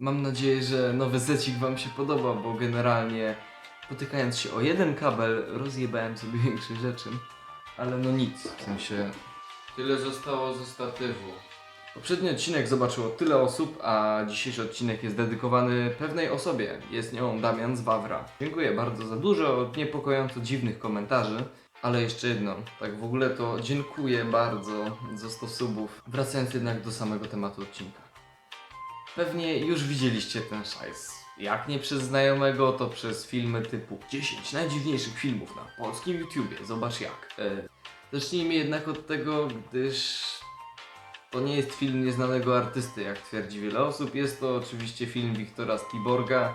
Mam nadzieję, że nowy zecik wam się podoba, bo generalnie potykając się o jeden kabel rozjebałem sobie większe rzeczy. Ale no nic, w sensie Tyle zostało ze statywu. Poprzedni odcinek zobaczyło tyle osób, a dzisiejszy odcinek jest dedykowany pewnej osobie. Jest nią Damian z Wawra. Dziękuję bardzo za dużo niepokojąco dziwnych komentarzy. Ale jeszcze jedno, tak w ogóle to dziękuję bardzo za 100 subów. Wracając jednak do samego tematu odcinka. Pewnie już widzieliście ten szajs. Jak nie przez znajomego, to przez filmy typu 10 najdziwniejszych filmów na polskim YouTubie. Zobacz jak. E, zacznijmy jednak od tego, gdyż to nie jest film nieznanego artysty, jak twierdzi wiele osób. Jest to oczywiście film Wiktora Stiborga,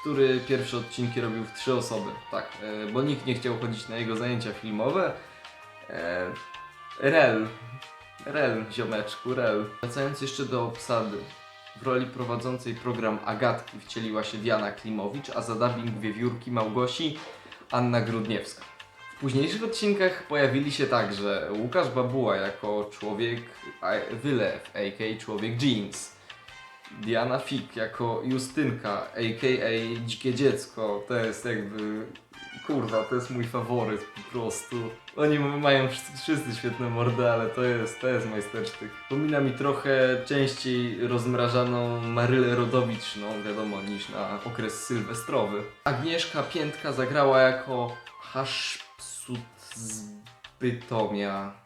który pierwsze odcinki robił w trzy osoby. Tak, e, bo nikt nie chciał chodzić na jego zajęcia filmowe. E, rel. Rel, ziomeczku, rel. Wracając jeszcze do obsady. W roli prowadzącej program Agatki wcieliła się Diana Klimowicz, a za dubbing wiewiórki Małgosi Anna Grudniewska. W późniejszych odcinkach pojawili się także Łukasz Babuła jako człowiek wylew, a.k.a. człowiek jeans. Diana Fik jako Justynka, a.k.a. dzikie dziecko. To jest jakby... Kurwa, to jest mój faworyt po prostu. Oni mają wszyscy, świetne mordy, ale to jest, to jest majstersztyk. Pomina mi trochę częściej rozmrażaną Marylę Rodowicz, no wiadomo, niż na okres sylwestrowy. Agnieszka Piętka zagrała jako Haszpsut z Bytomia.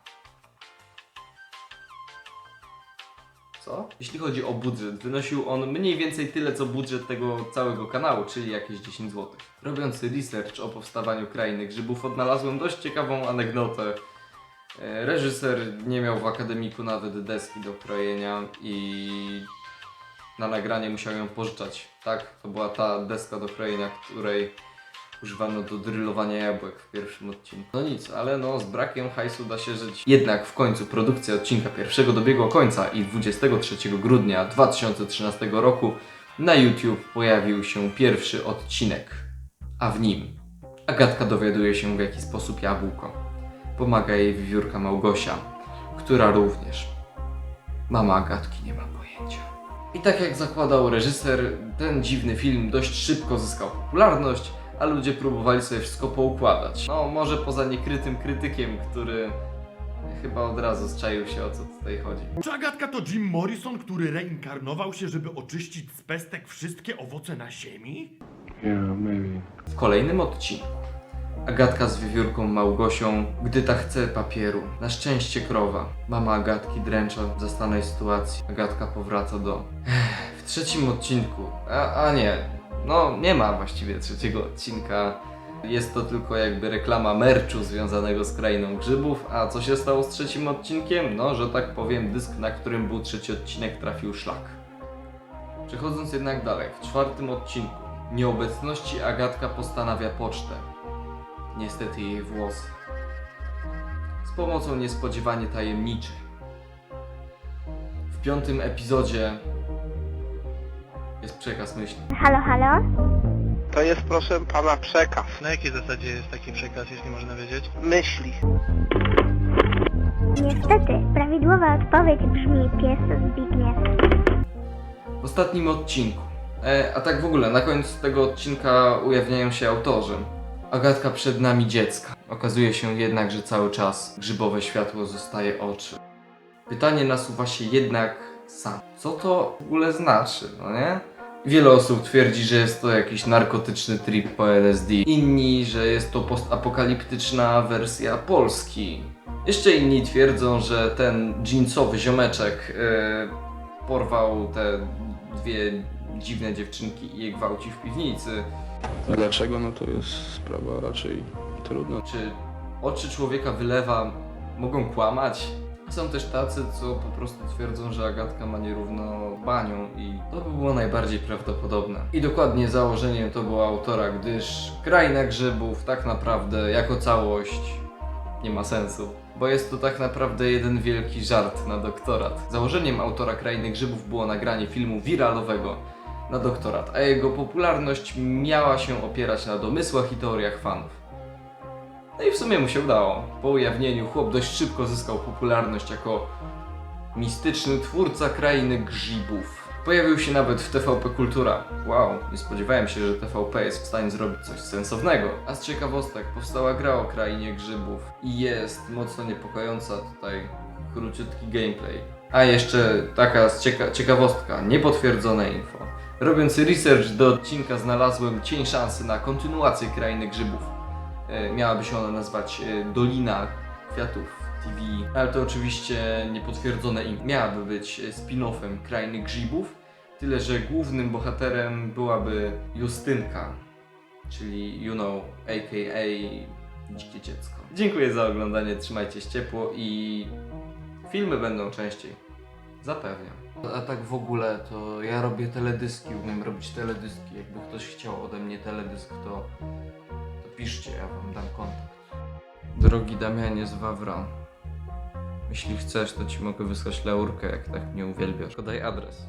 Co? Jeśli chodzi o budżet, wynosił on mniej więcej tyle co budżet tego całego kanału, czyli jakieś 10 zł. Robiąc research o powstawaniu Krainy Grzybów odnalazłem dość ciekawą anegdotę. E, Reżyser nie miał w akademiku nawet deski do krojenia i na nagranie musiał ją pożyczać. Tak, to była ta deska do krojenia, której używano do drylowania jabłek w pierwszym odcinku. No nic, ale no z brakiem hajsu da się żyć. Jednak w końcu produkcja odcinka pierwszego dobiegła końca i 23 grudnia 2013 roku na YouTube pojawił się pierwszy odcinek. A w nim Agatka dowiaduje się w jaki sposób jabłko. Pomaga jej wiewiórka Małgosia, która również mama Agatki nie ma pojęcia. I tak jak zakładał reżyser, ten dziwny film dość szybko zyskał popularność, a ludzie próbowali sobie wszystko poukładać. No, może poza niekrytym krytykiem, który chyba od razu zczaił się o co tutaj chodzi. Czy Agatka to Jim Morrison, który reinkarnował się, żeby oczyścić z pestek wszystkie owoce na ziemi? Yeah, maybe. W kolejnym odcinku Agatka z wiewiórką Małgosią, gdy ta chce papieru. Na szczęście krowa. Mama Agatki dręcza w zastanej sytuacji. Agatka powraca do... Ech, W trzecim odcinku... A, a nie, no nie ma właściwie trzeciego odcinka. Jest to tylko jakby reklama merchu związanego z Krainą Grzybów. A co się stało z trzecim odcinkiem? No, że tak powiem, dysk, na którym był trzeci odcinek trafił szlak. Przechodząc jednak dalej, w czwartym odcinku nieobecności Agatka postanawia pocztę. Niestety jej włosy. Z pomocą niespodziewanie tajemniczej. W piątym epizodzie jest przekaz myśli. Halo, halo? To jest proszę pana przekaz. Na jakiej zasadzie jest taki przekaz, jeśli można wiedzieć? Myśli. Niestety, prawidłowa odpowiedź brzmi pies Zbigniew. W ostatnim odcinku. E, a tak w ogóle, na końcu tego odcinka ujawniają się autorzy. Agatka przed nami dziecka. Okazuje się jednak, że cały czas grzybowe światło zostaje oczy. Pytanie nasuwa się jednak sam. Co to w ogóle znaczy, no nie? Wiele osób twierdzi, że jest to jakiś narkotyczny trip po LSD. Inni, że jest to postapokaliptyczna wersja Polski. Jeszcze inni twierdzą, że ten jeansowy ziomeczek e, porwał te dwie dziwne dziewczynki i je gwałci w piwnicy. Dlaczego? No to jest sprawa raczej trudna. Czy oczy człowieka wylewa mogą kłamać? Są też tacy, co po prostu twierdzą, że Agatka ma nierówno banią i to by było najbardziej prawdopodobne. I dokładnie założeniem to było autora, gdyż Kraina Grzybów tak naprawdę jako całość nie ma sensu. Bo jest to tak naprawdę jeden wielki żart na doktorat. Założeniem autora Krainy Grzybów było nagranie filmu wiralowego na doktorat, a jego popularność miała się opierać na domysłach i teoriach fanów. No i w sumie mu się udało. Po ujawnieniu chłop dość szybko zyskał popularność jako mistyczny twórca krainy grzybów. Pojawił się nawet w TVP Kultura. Wow, nie spodziewałem się, że TVP jest w stanie zrobić coś sensownego. A z ciekawostek powstała gra o krainie grzybów i jest mocno niepokojąca tutaj króciutki gameplay. A jeszcze taka cieka ciekawostka, niepotwierdzone info. Robiąc research do odcinka znalazłem cień szansy na kontynuację krainy grzybów. E, miałaby się ona nazywać e, Dolina Kwiatów TV, ale to oczywiście niepotwierdzone info. Miałaby być e, spin-offem krainy grzybów, tyle że głównym bohaterem byłaby Justynka, czyli you know, aka Dzikie Dziecko. Dziękuję za oglądanie, trzymajcie się ciepło i filmy będą częściej. Zapewniam. A tak w ogóle to ja robię teledyski, umiem robić teledyski. Jakby ktoś chciał ode mnie teledysk, to piszcie, ja wam dam kontakt. Drogi Damianie z Wawra, jeśli chcesz, to ci mogę wysłać laurkę, jak tak mnie uwielbiasz. Podaj adres.